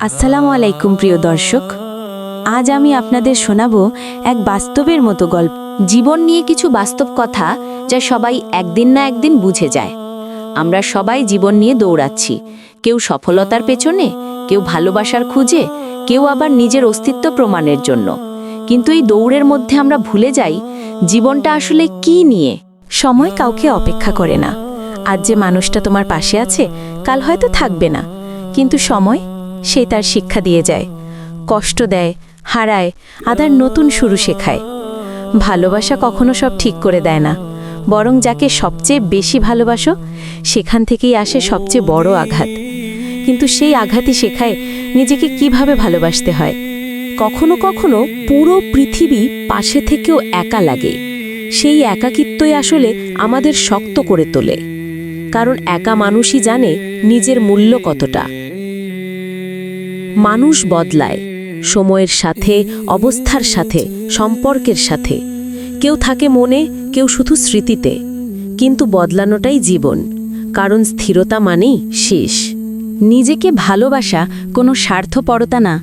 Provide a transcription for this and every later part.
আসসালামু আলাইকুম, প্রিয় দর্শক। আজ আমি আপনাদের শোনাবো এক বাস্তবের মতো গল্প। জীবন নিয়ে কিছু বাস্তব কথা যা সবাই একদিন না একদিন বুঝে যায়। আমরা সবাই জীবন নিয়ে দৌড়াচ্ছি। কেউ সফলতার পেছনে, কেউ ভালোবাসার খুঁজে, কেউ আবার নিজের অস্তিত্ব প্রমাণের জন্য। কিন্তু এই দৌড়ের মধ্যে আমরা ভুলে যাই, জীবনটা আসলে কি নিয়ে? সময় কাউকে অপেক্ষা করে না। আজ যে মানুষটা তোমার পাশে আছে, কাল হয়তো থাকবে না। কিন্তু সময় সে তার শিক্ষা দিয়ে যায়। কষ্ট দেয়, হারায়, আদার নতুন শুরু শেখায়। ভালোবাসা কখনো সব ঠিক করে দেয় না। বরং যাকে সবচেয়ে বেশি ভালোবাসো, সেখান থেকেই আসে সবচেয়ে বড় আঘাত। কিন্তু সেই আঘাতই শেখায় নিজেকে কীভাবে ভালোবাসতে হয়। কখনো কখনো পুরো পৃথিবী পাশে থেকেও একা লাগে। সেই একাকিত্বই আসলে আমাদের শক্ত করে তোলে। কারণ একা মানুষই জানে নিজের মূল্য কতটা। মানুষ বদলায়। সময়ের সাথে, অবস্থার সাথে, সম্পর্কের সাথে। কেউ থাকে মনে, কেউ শুধু স্মৃতিতে। কিন্তু বদলানোটাই জীবন। কারণ স্থিরতা মানেই শেষ। নিজেকে ভালোবাসা কোনো স্বার্থপরতা না।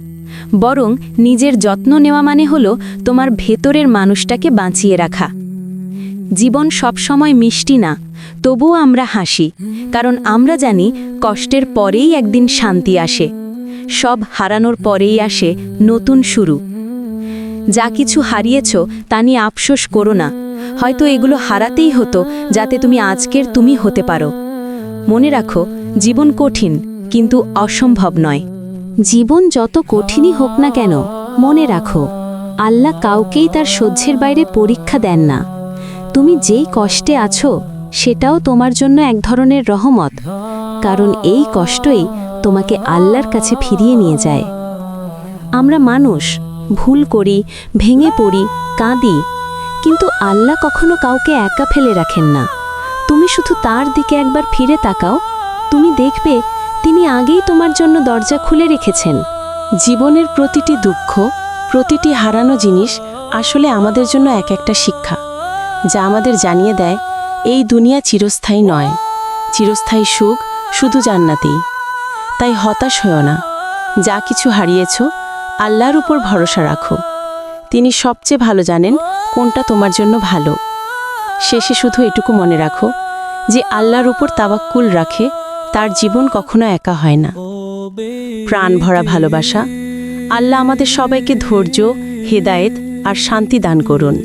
বরং নিজের যত্ন নেওয়া মানে হলো তোমার ভেতরের মানুষটাকে বাঁচিয়ে রাখা। জীবন সবসময় মিষ্টি না, তবুও আমরা হাসি। কারণ আমরা জানি কষ্টের পরেই একদিন শান্তি আসে। সব হারানোর পরেই আসে নতুন শুরু। যা কিছু হারিয়েছ তা নিয়ে আফসোস করো না। হয়তো এগুলো হারাতেই হতো, যাতে তুমি আজকের তুমি হতে পারো। মনে রাখো, জীবন কঠিন, কিন্তু অসম্ভব নয়। জীবন যত কঠিনই হোক না কেন, মনে রাখো, আল্লাহ কাউকেই তার সহ্যের বাইরে পরীক্ষা দেন না। তুমি যেই কষ্টে আছো, সেটাও তোমার জন্য এক ধরনের রহমত। কারণ এই কষ্টই তোমাকে আল্লাহর কাছে ফিরিয়ে নিয়ে যায়। আমরা মানুষ, ভুল করি, ভেঙে পড়ি, কাঁদি। কিন্তু আল্লাহ কখনো কাউকে একা ফেলে রাখেন না। তুমি শুধু তার দিকে একবার ফিরে তাকাও। তুমি দেখবে, তিনি আগেই তোমার জন্য দরজা খুলে রেখেছেন। জীবনের প্রতিটি দুঃখ, প্রতিটি হারানো জিনিস আসলে আমাদের জন্য এক একটা শিক্ষা, যা আমাদের জানিয়ে দেয়, এই দুনিয়া চিরস্থায়ী নয়। চিরস্থায়ী সুখ শুধু জান্নাতেই। তাই হতাশ হও না। যা কিছু হারিয়েছ, আল্লাহর উপর ভরসা রাখো। তিনি সবচেয়ে ভালো জানেন কোনটা তোমার জন্য ভালো। শেষে শুধু এটুকু মনে রাখো যে আল্লাহর উপর তাবাক্কুল রাখে, তার জীবন কখনো একা হয় না। প্রাণ ভরা ভালোবাসা, আল্লাহ আমাদের সবাইকে ধৈর্য, হেদায়েত আর শান্তি দান করুন।